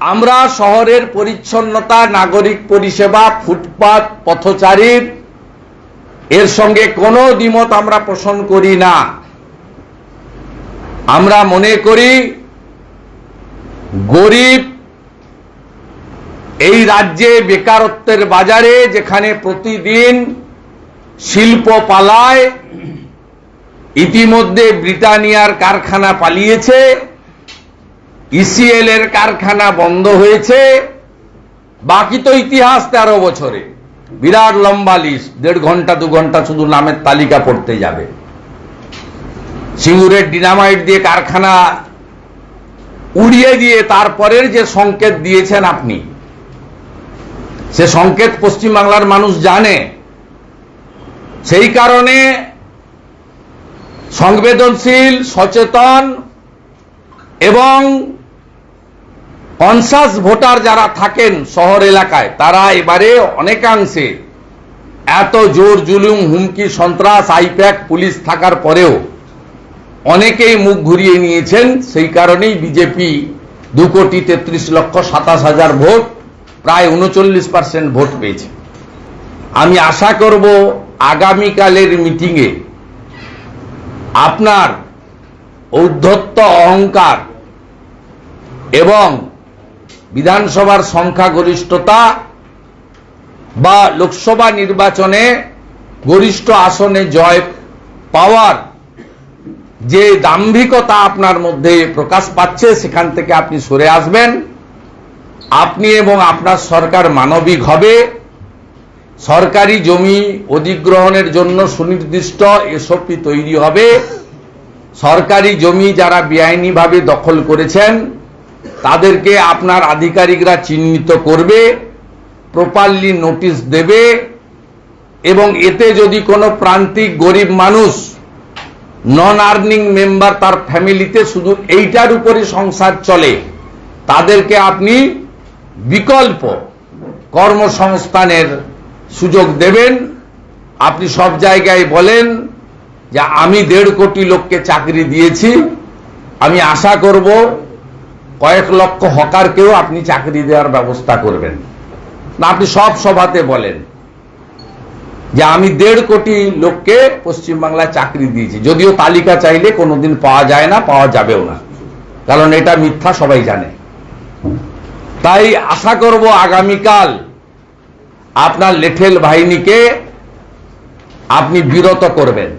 আমরা শহরের পরিচ্ছন্নতা, নাগরিক পরিষেবা, ফুটপাত, পথচারীর, এর সঙ্গে কোনো দ্বিমত আমরা পোষণ করি না। আমরা মনে করি গরিব এই রাজ্যে বেকারত্বের বাজারে যেখানে প্রতিদিন শিল্প পালায়, ইতিমধ্যে ব্রিটানিয়ার কারখানা পালিয়েছে ইসিএল এর কারখানা বন্ধ হয়েছে। বাকি তো ইতিহাস তেরো বছরে। বিরাট লম্বা লিস্ট দেড় ঘণ্টা, দু ঘণ্টা শুধু নামের তালিকা পড়তে যাবে। সিঙ্গুরের ডিনামাইট দিয়ে কারখানা উড়িয়ে দিয়ে তারপরের যে সংকেত দিয়েছেন আপনি, সে সংকেত পশ্চিমবাংলার মানুষ জানে। সেই কারণে সংবেদনশীল, সচেতন এবং কনসাস ভোটার যারা থাকেন শহর এলাকায়, তারা এবারে অনেকাংশে এত জোর জুলুম, হুমকি, সন্ত্রাস, আইপ্যাক, পুলিশ থাকার পরেও অনেকেই মুখ ঘুরিয়ে নিয়েছেন। সেই কারণেই বিজেপি দু কোটি তেত্রিশ লক্ষ সাতাশ হাজার ভোট, প্রায় উনচল্লিশ পার্সেন্ট ভোট পেয়েছে। আমি আশা করব আগামীকালের মিটিংয়ে আপনার ঔদ্ধত্য, অহংকার এবং বিধানসভার সংখ্যাগরিষ্ঠতা বা লোকসভা নির্বাচনে গরিষ্ঠ আসনে জয় পাওয়ার যে দাম্ভিকতা আপনার মধ্যে প্রকাশ পাচ্ছে, সেখান থেকে আপনি সরে আসবেন। আপনি এবং আপনার সরকার মানবিক হবে। সরকারি জমি অধিগ্রহণের জন্য সুনির্দিষ্ট এসপি তৈরি হবে। সরকারি জমি যারা বেআইনিভাবে দখল করেছেন তাদেরকে আপনার আধিকারিকরা চিহ্নিত করবে প্রপারলি নোটিশ দেবে, এবং এতে যদি কোনো প্রান্তিক গরিব মানুষ নন আর্নিং মেম্বার তার ফ্যামিলিতে শুধু এইটার উপরে সংসার চলে, তাদেরকে আপনি বিকল্প কর্মসংস্থানের সুযোগ দেবেন। আপনি সব জায়গায় বলেন যে আমি দেড় কোটি লোককে চাকরি দিয়েছি, আমি আশা করব কয়েক লক্ষ হকারকেও আপনি চাকরি দেওয়ার ব্যবস্থা করবেন। না আপনি সব সভাতে বলেন যে আমি দেড় কোটি লোককে পশ্চিমবাংলায় চাকরি দিয়েছি। যদিও তালিকা চাইলে কোনোদিন পাওয়া যায় না, পাওয়া যাবেও না। কারণ এটা মিথ্যা সবাই জানে। তাই আশা করব আগামীকাল আপনার লেঠেল বাহিনীকে আপনি বিরত করবেন।